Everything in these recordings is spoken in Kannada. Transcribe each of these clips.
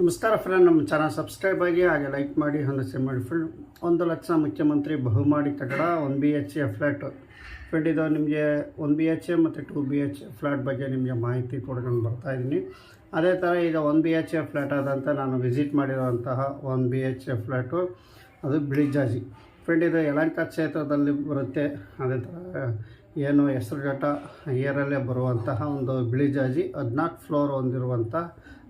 ನಮಸ್ಕಾರ ಫ್ರೆಂಡ್ ನಮ್ಮ ಚಾನಲ್ ಸಬ್ಸ್ಕ್ರೈಬ್ ಆಗಿ ಹಾಗೆ ಲೈಕ್ ಮಾಡಿ ಶೇರ್ ಮಾಡಿ. ಫ್ರೆಂಡ್ ಒಂದು ಲಕ್ಷ ಮುಖ್ಯಮಂತ್ರಿ ಬಹುಮಾಡಿ ಕಟ್ಟಡ one B H A flat friend ಇದು ನಿಮಗೆ ಒನ್ ಬಿ ಎಚ್ ಎ ಮತ್ತು ಟು ಬಿ ಎಚ್ ಫ್ಲ್ಯಾಟ್ ಬಗ್ಗೆ ನಿಮಗೆ ಮಾಹಿತಿ ಕೊಡ್ಕೊಂಡು ಬರ್ತಾ ಇದ್ದೀನಿ. ಅದೇ ಥರ ಈಗ one B H A flat ಆದಂಥ ನಾನು ವಿಸಿಟ್ ಮಾಡಿರುವಂತಹ one B H A flat ಅದು ಬಿಳಿಜಾಜಿ ಫ್ರೆಂಡ್ ಇದು ಯಲಂಕ ಕ್ಷೇತ್ರದಲ್ಲಿ ಬರುತ್ತೆ. ಅದೇ ಥರ ಏನು ಹೆಸರುಘಟ್ಟ, ಏರಲ್ಲೇ ಬರುವಂತಹ ಒಂದು ಬಿಳಿಜಾಜಿ ಹದಿನಾಲ್ಕು ಫ್ಲೋರ್ ಹೊಂದಿರುವಂಥ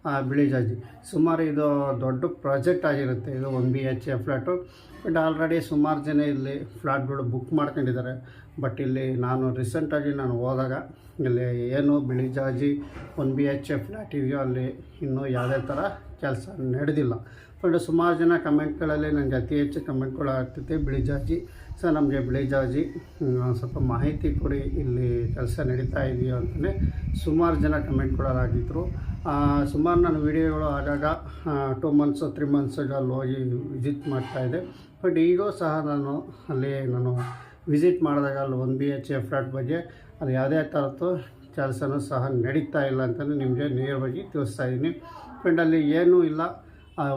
ಆ, ಬಿಳಿಜಾಜಿ ಸುಮಾರು ಇದು ದೊಡ್ಡ ಪ್ರಾಜೆಕ್ಟ್ ಆಗಿರುತ್ತೆ ಇದು one B H A flat but already ಸುಮಾರು ಜನ ಇಲ್ಲಿ ಫ್ಲ್ಯಾಟ್ಗಳು ಬುಕ್ ಮಾಡ್ಕೊಂಡಿದ್ದಾರೆ. ಬಟ್ ಇಲ್ಲಿ ನಾನು ರೀಸೆಂಟಾಗಿ ನಾನು ಹೋದಾಗ ಇಲ್ಲಿ ಏನು Bilijaji one B H A flat ಇದೆಯೋ ಅಲ್ಲಿ ಇನ್ನೂ ಯಾವುದೇ ಥರ ಕೆಲಸ ನಡೆದಿಲ್ಲ. ಬಟ್ ಸುಮಾರು ಜನ ಕಮೆಂಟ್ಗಳಲ್ಲಿ ನನಗೆ ಅತಿ ಹೆಚ್ಚು ಕಮೆಂಟ್ಗಳು ಆಗ್ತೈತೆ ಬಿಳಿಜಾಜಿ ಸರ್, ನಮಗೆ ಬಿಳಿಜಾಜಿ ಸ್ವಲ್ಪ ಮಾಹಿತಿ ಕೊಡಿ, ಇಲ್ಲಿ ಕೆಲಸ ನಡೀತಾ ಇದೆಯೋ ಅಂತಲೇ ಸುಮಾರು ಜನ ಕಮೆಂಟ್ ಕೊಡೋರಾಗಿದ್ದರು ಸುಮಾರು ನನ್ನ ವೀಡಿಯೋಗಳು ಆಗಾಗ ಟೂ ಮಂತ್ಸು ತ್ರೀ ಮಂತ್ಸಿಗೆ ಅಲ್ಲಿ ಹೋಗಿ ವಿಸಿಟ್ ಮಾಡ್ತಾಯಿದ್ದೆ ಬಟ್ ಈಗೂ ಸಹ ನಾನು ಅಲ್ಲಿ ನಾನು ವಿಸಿಟ್ ಮಾಡಿದಾಗ ಅಲ್ಲಿ one B H A flat ಬಗ್ಗೆ, ಅದು ಯಾವುದೇ ಥರದ್ದು ಕೆಲಸನೂ ಸಹ ನಡೀತಾ ಇಲ್ಲ ಅಂತಲೇ ನಿಮಗೆ ನೇರವಾಗಿ ತಿಳಿಸ್ತಾ ಇದ್ದೀನಿ. ಫ್ರೆಂಡ್ ಅಲ್ಲಿ ಏನೂ ಇಲ್ಲ.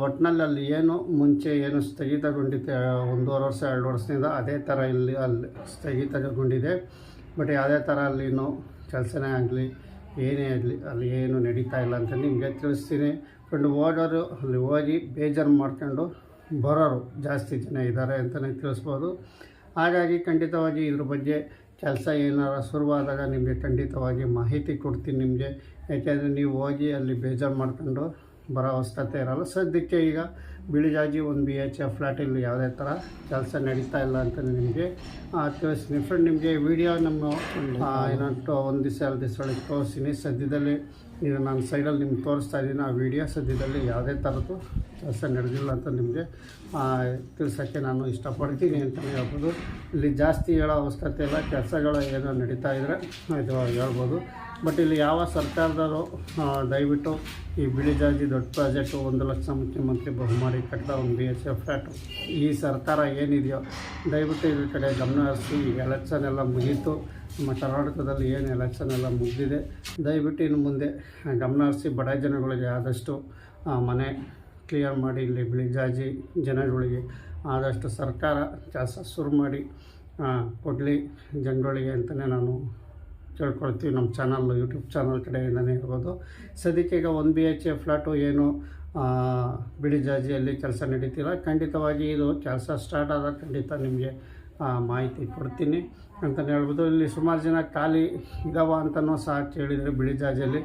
ಒಟ್ಟಿನಲ್ಲಿ ಅಲ್ಲಿ ಏನು, ಮುಂಚೆ ಏನು ಸ್ಥಗಿತಗೊಂಡಿದೆ ಒಂದೂವರೆ ವರ್ಷ, ಎರಡು ವರ್ಷದಿಂದ ಅದೇ ಥರ ಇಲ್ಲಿ ಅಲ್ಲಿ ಸ್ಥಗಿತಗೊಂಡಿದೆ. ಬಟ್ ಯಾವುದೇ ಥರ ಅಲ್ಲಿನೂ ಕೆಲಸನೇ ಆಗಲಿ, ಏನೇ ಆಗಲಿ, ಅಲ್ಲಿ ಏನು ನಡೀತಾ ಇಲ್ಲ ಅಂತ ನಿಮಗೆ ತಿಳಿಸ್ತೀನಿ. ಫ್ರೆಂಡ್ ಹೋಗೋರು ಅಲ್ಲಿ ಹೋಗಿ ಬೇಜಾರು ಮಾಡ್ಕೊಂಡು ಬರೋರು ಜಾಸ್ತಿ ಜನ ಇದ್ದಾರೆ ಅಂತಲೇ ತಿಳಿಸ್ಬೋದು. ಹಾಗಾಗಿ ಖಂಡಿತವಾಗಿ ಇದ್ರ ಬಗ್ಗೆ ಕೆಲಸ ಏನಾರ ಶುರುವಾದಾಗ ನಿಮಗೆ ಖಂಡಿತವಾಗಿ ಮಾಹಿತಿ ಕೊಡ್ತೀನಿ ನಿಮಗೆ. ಯಾಕೆಂದರೆ ನೀವು ಹೋಗಿ ಅಲ್ಲಿ ಬೇಜಾರು ಮಾಡ್ಕೊಂಡು ಬರೋ ಅವಶ್ಯಕತೆ ಇರಲ್ಲ. ಸದ್ಯಕ್ಕೆ ಈಗ ಬಿಳಿಜಾಜಿ ಒಂದು ಬಿ ಎಚ್ ಎಫ್ ಫ್ಲ್ಯಾಟಲ್ಲಿ ಯಾವುದೇ ಥರ ಕೆಲಸ ನಡೀತಾ ಇಲ್ಲ ಅಂತ ನಿಮಗೆ ತಿಳಿಸ್ತೀನಿ ಫ್ರೆಂಡ್ ನಿಮಗೆ ವಿಡಿಯೋ ನಮ್ಮ ಏನಂಟು ಒಂದು ದಿವಸ, ಎರಡು ದಿವಸ ಒಳಗೆ ತೋರಿಸ್ತೀನಿ. ಸದ್ಯದಲ್ಲಿ ಈಗ ನಾನು ಸೈಡಲ್ಲಿ ನಿಮ್ಗೆ ತೋರಿಸ್ತಾ ಇದ್ದೀನಿ, ಆ ವಿಡಿಯೋ ಸದ್ಯದಲ್ಲಿ ಯಾವುದೇ ಥರದ್ದು ಕೆಲಸ ನಡೆದಿಲ್ಲ ಅಂತ ನಿಮಗೆ ತಿಳಿಸೋಕ್ಕೆ ನಾನು ಇಷ್ಟಪಡ್ತೀನಿ ಅಂತಲೇ ಹೇಳ್ಬೋದು. ಇಲ್ಲಿ ಜಾಸ್ತಿ ಹೇಳೋ ಅವಶ್ಯಕತೆ ಇಲ್ಲ. ಕೆಲಸಗಳು ಏನೋ ನಡೀತಾ ಇದ್ದರೆ ಇದು ಹೇಳ್ಬೋದು. ಬಟ್ ಇಲ್ಲಿ ಯಾವ ಸರ್ಕಾರದವರು ದಯವಿಟ್ಟು ಈ ಬಿಳಿಜಾಜಿ ದೊಡ್ಡ ಪ್ರಾಜೆಕ್ಟು ಒಂದು ಲಕ್ಷ ಮುಖ್ಯಮಂತ್ರಿ ಬಹುಮಾರಿ ಕಟ್ಟಡ ಒಂದು ಬಿ ಎಚ್ ಎಫ್ ಫ್ಲ್ಯಾಟು ಈ ಸರ್ಕಾರ ಏನಿದೆಯೋ, ದಯವಿಟ್ಟು ಇದ್ರ ಕಡೆ ಗಮನ ಹರಿಸಿ, ಈಗ ಎಲೆಕ್ಷನ್ ಎಲ್ಲ ಮುಗೀತು. ನಮ್ಮ ಕರ್ನಾಟಕದಲ್ಲಿ ಏನು ಎಲೆಕ್ಷನ್ ಎಲ್ಲ ಮುಗಿದಿದೆ. ದಯವಿಟ್ಟು ಇನ್ನು ಮುಂದೆ ಗಮನ ಹರಿಸಿ, ಬಡ ಜನಗಳಿಗೆ ಆದಷ್ಟು ಮನೆ ಕ್ಲಿಯರ್ ಮಾಡಿ, ಇಲ್ಲಿ ಬಿಳಿ ಜಾಜಿ ಜನಗಳಿಗೆ ಆದಷ್ಟು ಸರ್ಕಾರ ಕೆಲಸ ಶುರು ಮಾಡಿ ಕೊಡಲಿ ಜನಗಳಿಗೆ ಅಂತಲೇ ನಾನು ಕೇಳ್ಕೊಳ್ತೀವಿ ನಮ್ಮ ಚಾನಲ್, ಯೂಟ್ಯೂಬ್ ಚಾನಲ್ ಕಡೆಯಿಂದಲೇ ಹೇಳ್ಬೋದು. ಸದ್ಯಕ್ಕೆ ಈಗ one B H A flat ಏನು ಬಿಳಿ ಜಾಜಿಯಲ್ಲಿ ಕೆಲಸ ನಡೀತಿಲ್ಲ. ಖಂಡಿತವಾಗಿ ಇದು ಕೆಲಸ ಸ್ಟಾರ್ಟ್ ಆದಾಗ ಖಂಡಿತ ನಿಮಗೆ ಮಾಹಿತಿ ಕೊಡ್ತೀನಿ ಅಂತಲೇ ಹೇಳ್ಬೋದು. ಇಲ್ಲಿ ಸುಮಾರು ಜನ ಖಾಲಿ ಇದಾವ ಅಂತಲೂ ಸಹ ಕೇಳಿದರೆ ಬಿಳಿ ಜಾಜಿಯಲ್ಲಿ.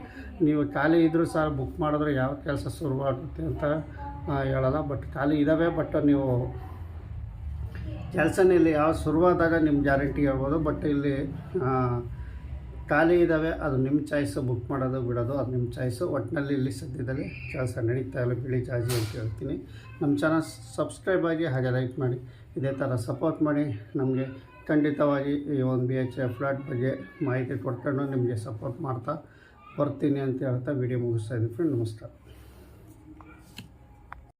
ನೀವು ಖಾಲಿ ಇದ್ದರೂ ಸಹ ಬುಕ್ ಮಾಡಿದ್ರೆ ಯಾವ ಕೆಲಸ ಶುರುವಾಗುತ್ತೆ ಅಂತ ಹೇಳಲ್ಲ. ಬಟ್ ಖಾಲಿ ಇದ್ದಾವೆ ಬಟ್ ನೀವು ಕೆಲಸನೇ ಇಲ್ಲಿ ಯಾವ ಶುರುವಾದಾಗ ನಿಮ್ಮ ಗ್ಯಾರಂಟಿ ಹೇಳ್ಬೋದು. ಬಟ್ ಇಲ್ಲಿ ಖಾಲಿ ಇದ್ದಾವೆ ಅದು ನಿಮ್ಮ ಚಾಯ್ಸು ಬುಕ್ ಮಾಡೋದು, ಬಿಡೋದು, ಅದು ನಿಮ್ಮ ಚಾಯ್ಸು ಒಟ್ಟಿನಲ್ಲಿ ಇಲ್ಲಿ ಸದ್ಯದಲ್ಲಿ ಕೆಲಸ ನಡೀತಾ ಇಲ್ಲ, ಬಿಳಿ ಜಾಜಿ ಅಂತ ಹೇಳ್ತೀನಿ. ನಮ್ಮ ಚಾನಲ್ ಸಬ್ಸ್ಕ್ರೈಬ್ ಆಗಿ ಹಾಗೆ ಲೈಕ್ ಮಾಡಿ, ಇದೇ ಥರ ಸಪೋರ್ಟ್ ಮಾಡಿ. ನಮಗೆ ಖಂಡಿತವಾಗಿ ಈ ಒಂದು ಬಿ ಎಚ್ ಎ ಫ್ಲಾಟ್ ಬಗ್ಗೆ ಮಾಹಿತಿ ಕೊಟ್ಕೊಂಡು ನಿಮಗೆ ಸಪೋರ್ಟ್ ಮಾಡ್ತಾ ಬರ್ತೀನಿ ಅಂತ ಹೇಳ್ತಾ ವಿಡಿಯೋ ಮುಗಿಸ್ತಾ ಇದ್ದೀನಿ ಫ್ರೆಂಡ್ ನಮಸ್ಕಾರ.